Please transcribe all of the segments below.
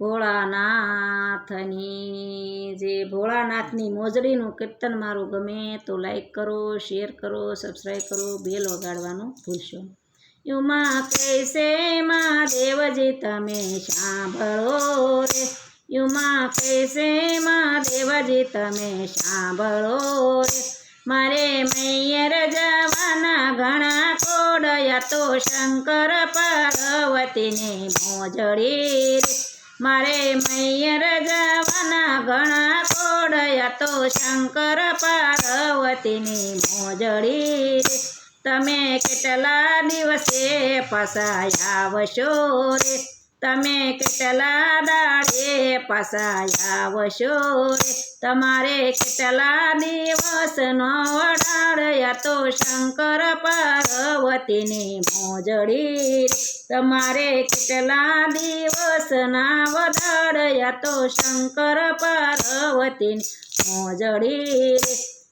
ભોળાનાથની જે ભોળાનાથની મોજડીનું કીર્તન મારું ગમે તો લાઈક કરો શેર કરો સબસ્ક્રાઈબ કરો બેલ વગાડવાનું ભૂલશો યુમા કૈસે મા દેવજી, તમે સાંભળો રે. યુમા કૈસે મા દેવજી, તમે સાંભળો રે. મારે મૈયર જવાના ઘણા કોડયા તો શંકર, પાર્વતીને મોજડી રે. મારે મૈયર જવાના ઘણા કોડયા તો શંકર પાર્વતીની મોજડી. તમે કેટલા દિવસે પસાયા વશો રે? તમે કેટલા દાડે પસાયા વશો રે? તમારે કેટલા દિવસનો વડાડયા તો શંકર પાર્વતીની મોજડી. તમારે કેટલા દિવસના વધાડયા તો શંકર પાર્વતીની મોજડી.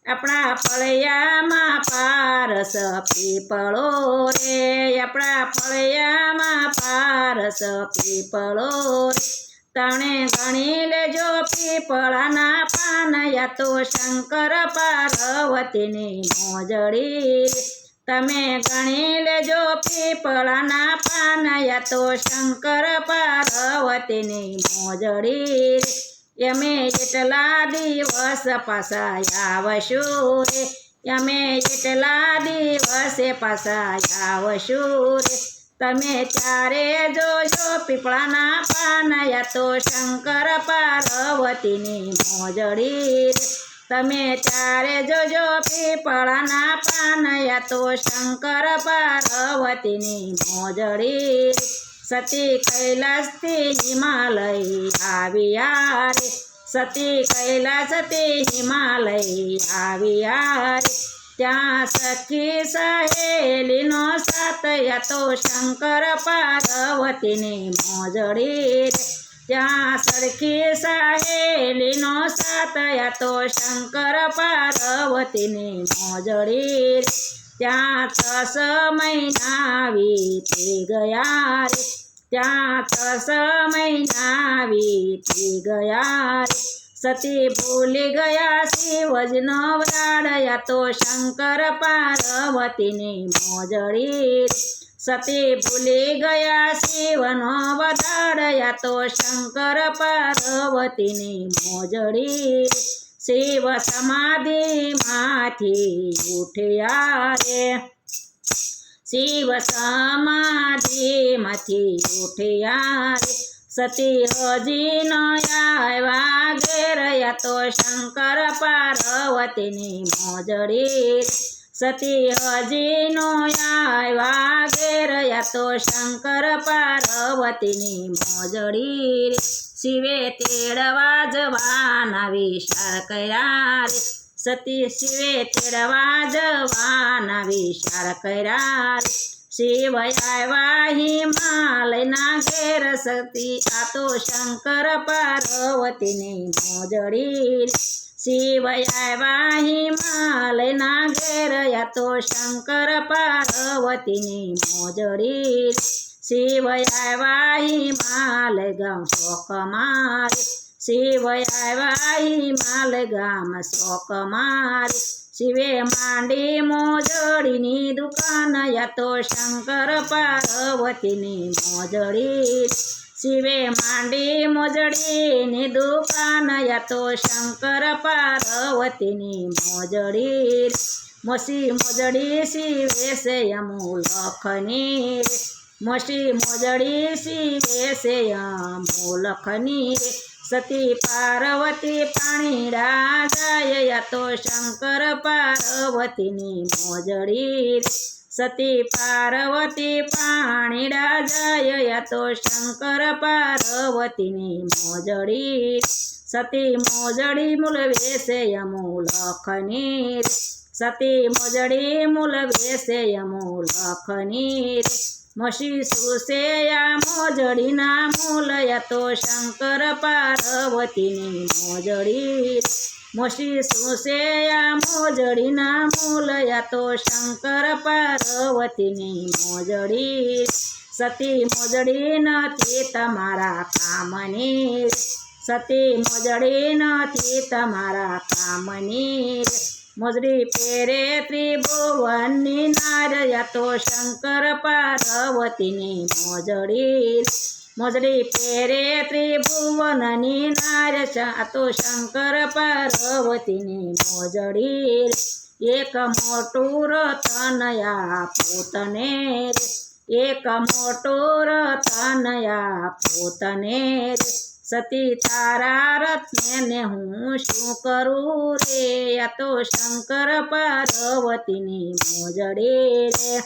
આપણા ફળિયામાં પારસ પીપળો રે. આપણા ફળિયામાં પારસ પીપળો રે. તણે ગણી લેજો પીપળાના પાનયા તો શંકર પાર્વતીની મોજડી. તમે ગણી લેજો પીપળાના પાનયા તો શંકર પાર્વતીની મોજડી. અમે એટલા દિવસ પાછા આવશું રે. અમે એટલા દિવસે આવશું રે. તમે ચારે જોજો પીપળાના પાનયા તો શંકર પાર્વતીની મોજડી તમે ચારે જોજો પીપળાના પાનયા તો શંકર પાર્વતીની મોજડી સતી કૈલાસથી હિમાલય આવ્યા રે. સતી કૈલાસથી હિમાલય આવ્યા રે. ત્યાં સખી સહેલીનો સાથ તો શંકર પાર્વતીની મોજડી રે. ત્યાં સરખી સહેલીનો સાથ તો શંકર પાર્વતીની મોજડી રે. ત્યાં દસ મહિના વીતી ગયા રે. ત્યાં દસ મહિના વીતી ગયા રે. સતી ભૂલી ગયા શિવજનો વરાડયા તો શંકર પાર્વતીની મોજડી રે સતી ભૂલી ગયા શિવનો વધાડયા તો શંકર પાર્વતીની મોજડી રે શિવ સમાધિમાંથી ઉઠ્યા રે શિવ સમાધિમાંથી ઉઠ્યા રે સતી હજી ન આવ્યા ઘેરયા તો શંકર પાર્વતીની મોજડી. સતી હજી નો આવ્યા ઘેરયા તો શંકર પાર્વતીની મોજડી. શિવે તેડવા જવાના વિશાળ કર્યા રે સતી શિવે તેડવા જવાના વિશાળ કર્યા રે શિવ આવ્યા હિમાલયના ઘેર સતી, આ તો શંકર પાર્વતીની મોજડી. રે શિવ આવ્યા હિમાલયના ઘેર, આ તો શંકર પાર્વતીની મોજડી. રે શિવ આવ્યા હિમાલ ગામ શોક મારે શિવ આવ્યા હિમાલ ગામ શોક મારે શિવે માંડી મોજડીની દુકાન, યા તો શંકર પાર્વતીની મોજડી. શિવે માંડી મોજડીની દુકાન, યા તો શંકર પાર્વતીની મોજડી. મસી મોજડી શિવે સે અમૂલ લખની મસી મોજડી શિવે સે અમૂલખની રે સતી પાર્વતી પાણીડા જાય તો શંકર પાર્વતીની મોજડી. સતી પાર્વતી પાણીડા જાય તો શંકર પાર્વતીની મોજડી. સતી મોજડી મૂલવે છે અમૂલખની રે સતી મોજડી મૂલવે છે અમૂલખની રે મસી સુસેયા મોજડીના મૂલયા તો શંકર પાર્વતીની મોજડી મસી સુસેયા મોજડીના મૂલયા તો શંકર પાર્વતીની મોજડી સતી મોજડી નથી તમારા કામની રે. સતી મોજડી નથી તમારા કામની રે. મોજડી પેરે ત્રિભુવનની નારયા તો શંકર પાર્વતીની મોજડી. મોજડી પેરે ત્રિભુવનની નાર્યા તો શંકર પાર્વતીની મોજડી. એક મોટું રતનયા પોતને એક મોટું રતનયા પોતને રે સતી તારા રત્ને હું શું કરું રે આ તો શંકર પાર્વતીની મોજડી રે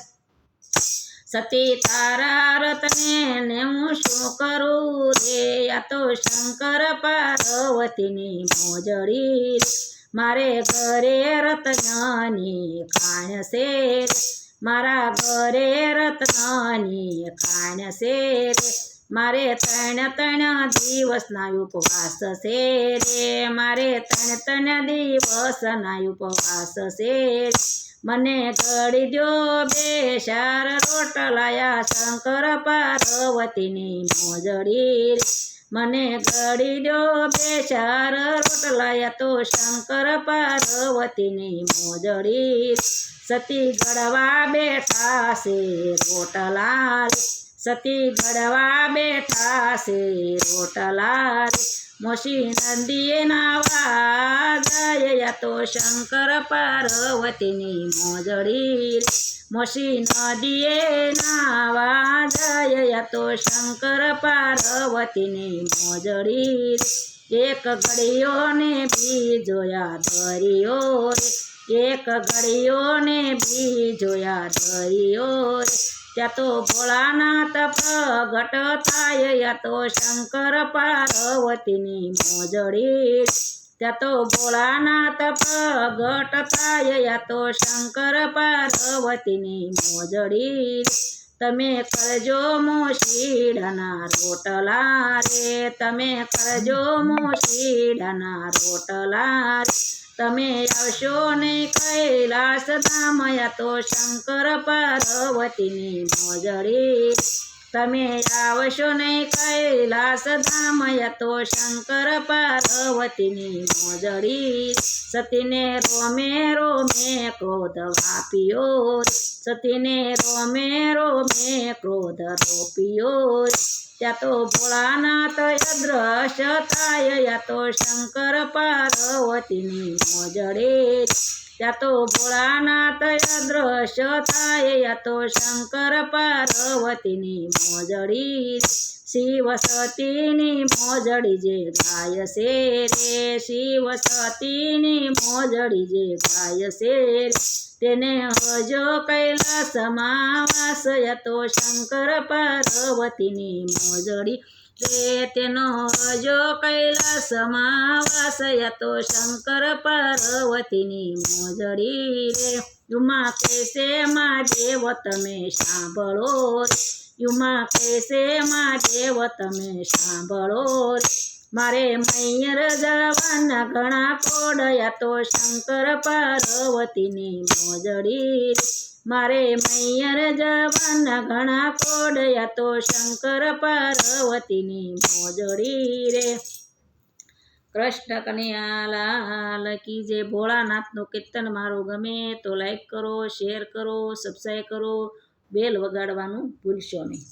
સતી તારા રતને ને હું શું કરું રે આ તો શંકર પાર્વતીની મોજડી રે મારે ઘરે રત્નની ખાણ છે રે મારા ઘરે રત્નની ખાણ છે રે મારે ત્રણ ત્રણ દિવસના ઉપવાસ છે રે મારે ત્રણ ત્રણ દિવસના ઉપવાસ છે રે મને ઘડી દો બે ચાર રોટલાયા શંકર પાર્વતીની મોજડી રે મને ઘડી દો બે ચાર રોટલાયા તો શંકર પાર્વતીની મોજડી રે. સતી ગળવા બેઠા છે રોટલા રે સતી ગળવા બેઠા છે રોટલા મોસી નંદીએ નાવા ગયા તો શંકર પાર્વતીની મોજડી મોસી નદીએ નાવા ગયા તો શંકર પાર્વતીની મોજડી એક ઘડીઓ ને જોયા યાદ ધર્યો રે. એક ઘડીઓ ને જોયા યાદ ધર્યો રે. ત્યાં તો ભોળાનાથ પ્રગટ થાય યા તો શંકર પાર્વતીની મોજડી. ત્યાં તો ભોળાનાથ પ્રગટ થાય યા તો શંકર પાર્વતીની મોજડી. તમે કરજો મોશીડાના રોટલા રે, તમે કરજો મોશીડાના રોટલા રે તમે આવશો ને કૈલાસ ધામયા તો શંકર પાર્વતીની મોજડી. તમે આવશો ને કૈલાસ ધામયા તો શંકર પાર્વતીની મોજડી. સતીને રોમે રોમે ક્રોધ વાપ્યો સતીને રોમે રોમે ક્રોધ રોપ્યો ત્યાં તો ભોળાનાથ અદ્રશ્ય થાય યા તો શંકર પાર્વતીની મોજડે ત્યાં તો ભોળાનાથ અદ્રશ્ય થાય યા તો શંકર પાર્વતીની મોજડી શિવ સતીની મોજડી જે ગાય છે રે શિવ સતીની મોજડી જે ગાય છે તેને હજો કૈલાસમાં વાસય તો શંકર પાર્વતીની મોજડી રે તેનો જો કૈલાસમાં વાસય તો શંકર પાર્વતીની મોજડી રે. યુમા કેસે મા દેવ, તમે સાંભળો યુમા કેસે મા દેવ, તમે સાંભળો મારે મૈયર જવાના ઘણા કોડયા તો શંકર પાર્વતીની મોજડી મારે મૈયર જવાના ઘણા કોડયા તો શંકર પાર્વતીની મોજડી રે. કૃષ્ણ કનૈયા લાલ કી જે ભોળાનાથનું કીર્તન મારું ગમે તો લાઈક કરો શેર કરો સબસ્ક્રાઈબ કરો બેલ વગાડવાનું ભૂલશો નહીં.